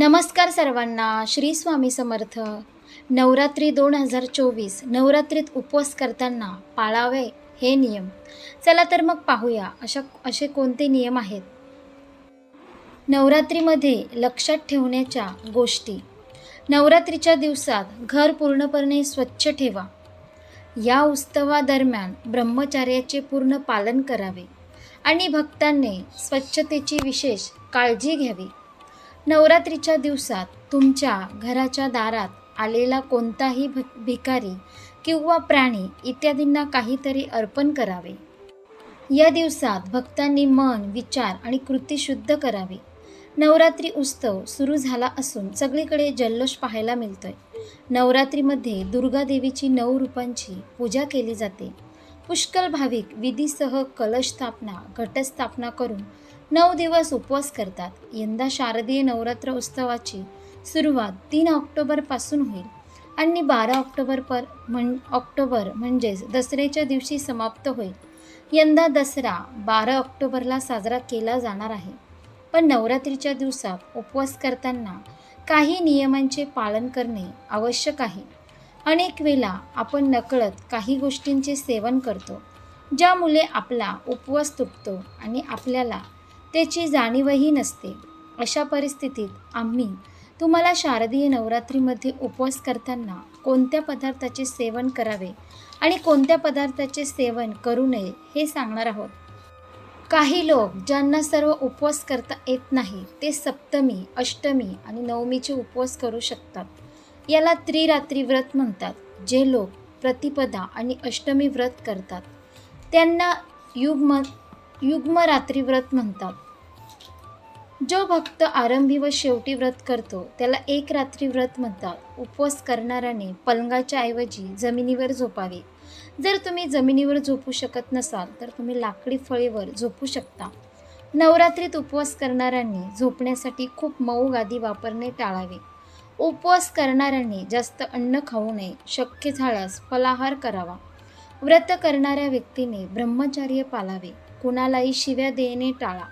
नमस्कार सर्वांना श्री स्वामी समर्थ. नवरात्री दोन हजार चोवीस नवरात्रीत उपवास करताना पाळावे हे नियम. चला तर मग पाहूया अशा असे कोणते नियम आहेत? नवरात्रीमध्ये लक्षात ठेवण्याच्या गोष्टी. नवरात्रीच्या दिवसात घर पूर्णपणे स्वच्छ ठेवा. या उत्सवादरम्यान ब्रह्मचार्याचे पूर्ण पालन करावे आणि भक्तांनी स्वच्छतेची विशेष काळजी घ्यावी. नवरात्रीच्या दिवसात तुमच्या घराच्या दारात आलेला कोणताही भ भिकारी किंवा प्राणी इत्यादींना काहीतरी अर्पण करावे. या दिवसात भक्तांनी मन विचार आणि कृती शुद्ध करावी. नवरात्री उत्सव सुरू झाला असून सगळीकडे जल्लोष पाहायला मिळतोय. नवरात्रीमध्ये दुर्गा देवीची नऊ रूपांची पूजा केली जाते. पुष्कळ भाविक विधीसह कलश स्थापना घटस्थापना करून नऊ दिवस उपवास करतात. यंदा शारदीय नवरात्र उत्सवाची सुरुवात तीन ऑक्टोबरपासून होईल. आणि बारा ऑक्टोबर पर म्हण ऑक्टोबर म्हणजेच दसऱ्याच्या दिवशी समाप्त होईल. यंदा दसरा बारा ऑक्टोबरला साजरा केला जाणार आहे. पण नवरात्रीच्या दिवसात उपवास करताना काही नियमांचे पालन करणे आवश्यक आहे. अनेक वेळा आपण नकळत काही गोष्टींचे सेवन करतो ज्यामुळे आपला उपवास तुटतो आणि आपल्याला त्याची जाणीवही नसते. अशा परिस्थितीत आम्ही तुम्हाला शारदीय नवरात्रीमध्ये उपवास करताना कोणत्या पदार्थाचे सेवन करावे आणि कोणत्या पदार्थाचे सेवन करू नये हे सांगणार आहोत. काही लोक ज्यांना सर्व उपवास करता येत नाही ते सप्तमी अष्टमी आणि नवमीचे उपवास करू शकतात. याला त्रिरात्री व्रत म्हणतात जे लोक प्रतिपदा आणि अष्टमी व्रत करतात. त्यांना युग्म रात्री व्रत म्हणतात. जो भक्त आरंभी व शेवटी व्रत करतो त्याला एक रात्री व्रत म्हणतात. उपवास करणाऱ्याने पलंगाच्या ऐवजी जमिनीवर झोपावे. जर तुम्ही जमिनीवर झोपू शकत नसाल तर तुम्ही लाकडी फळीवर झोपू शकता. नवरात्रीत उपवास करणाऱ्यांनी झोपण्यासाठी खूप मऊ गादी वापरणे टाळावे. उपवास करणाऱ्यांनी जास्त अन्न खाऊ नये शक्य झाल्यास फलाहार करावा. व्रत करणाऱ्या व्यक्तीने ब्रह्मचार्य पाळावे कुणालाही शिव्या देणे टाळा.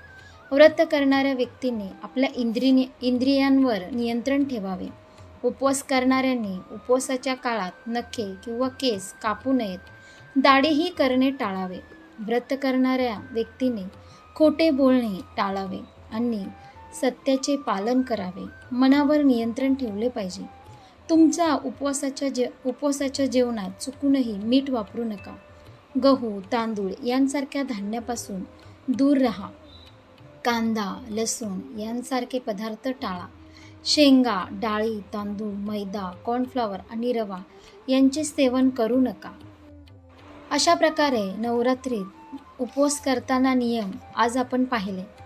व्रत करणाऱ्या व्यक्तीने आपल्या इंद्रिय इंद्रियांवर नियंत्रण ठेवावे. उपवास करणाऱ्यांनी उपवासाच्या काळात नखे किंवा केस कापू नयेत. दाढीही करणे टाळावे. व्रत करणाऱ्या व्यक्तीने खोटे बोलणे टाळावे आणि सत्याचे पालन करावे. मनावर नियंत्रण ठेवले पाहिजे. तुमचा उपवासाच्या जे उपवासाच्या जेवणात चुकूनही मीठ वापरू नका. गहू तांदूळ यांसारख्या धान्यापासून दूर राहा. कांदा लसूण यांसारखे पदार्थ टाळा. शेंगा डाळी तांदूळ मैदा कॉर्नफ्लॉवर आणि रवा यांचे सेवन करू नका. अशा प्रकारे नवरात्रीत उपवास करताना नियम आज आपण पाहिले.